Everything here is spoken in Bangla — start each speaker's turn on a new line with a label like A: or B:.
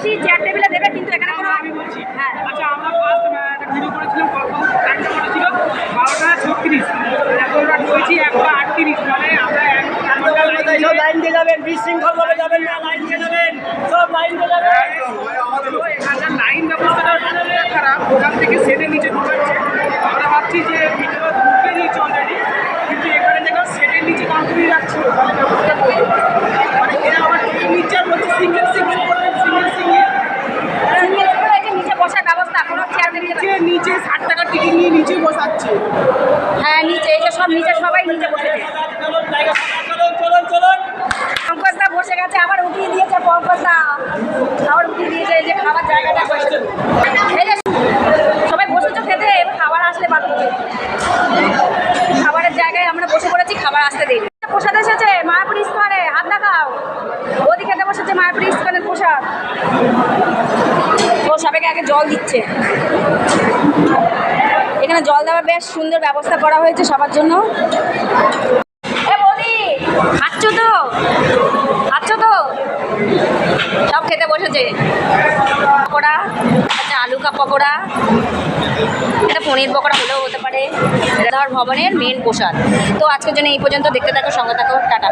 A: এসি চেয়ার টেবিলে দেবে কিন্তু এখানে কোনো
B: আমি বলছি
A: হ্যাঁ।
B: আচ্ছা আমরা ফার্স্ট একটা ভিডিও করেছিলাম কখন টাইমটা কত ছিল বারোটা ছত্রিশ। এখন আমরা ঢুকেছি একটা আটত্রিশ মানে আমরা লাইন দিয়ে
C: যাবেন বিশৃঙ্খল ভাবে যাবেন না লাইন দিয়ে যাবেন সব লাইন দিয়ে যাবেন।
B: এখানকার লাইন ব্যবস্থাটা আসলে খারাপ ওখান থেকে সেটে নিচে ঢুকাচ্ছে আমরা ভাবছি যে ভিতরে ঢুকে নিয়েছে অলরেডি কিন্তু এখানে দেখো সেটের নিচে কাউন্টারই রাখছে তাহলে মানে এরা আবার নিচ্ছে বলছে সিঙ্গেল সিঙ্গেল করবেন সিঙ্গেল সিঙ্গেল
A: সিঙ্গেল করে এই যে নিচে বসার ব্যবস্থা কোনো চেয়ার টেবিলে
B: নিচে ষাট টাকার টিকিট নিয়ে নিচে বসাচ্ছে।
A: হ্যাঁ নিচে এই যে সব নিচে, সবাই নিচে বসেছে পঙ্কজদা বসে গেছে, আবার উঠিয়ে দিয়েছে পঙ্কজদা। আবার উঠিয়ে দিয়েছে সবাই বসেছো খেতে, এবার খাবার আসলে বাকি খাবারের জায়গায় আমরা বসে পড়েছি, খাবার আসতে দেরি প্রসাদ এসেছে, মায়াপুর ইস্কনে হাত দেখাও। ওদি খেতে বসেছে মায়াপুর ইস্কনের প্রসাদ। আগে জল দিচ্ছে। এখানে জল দেওয়ার বেশ সুন্দর ব্যবস্থা করা হয়েছে সবার জন্য। খাচ্ছ তো? খাচ্ছ তো? সব খেতে বসেছে। পকোড়া আচ্ছা আলু কা পকোড়া। এটা পনির পকোড়া হলেও হতে পারে। ধর ভবনের মেন প্রসাদ। তো আজকের জন্য এই পর্যন্ত। দেখতে থাকো, সঙ্গে থাকো। টাটা।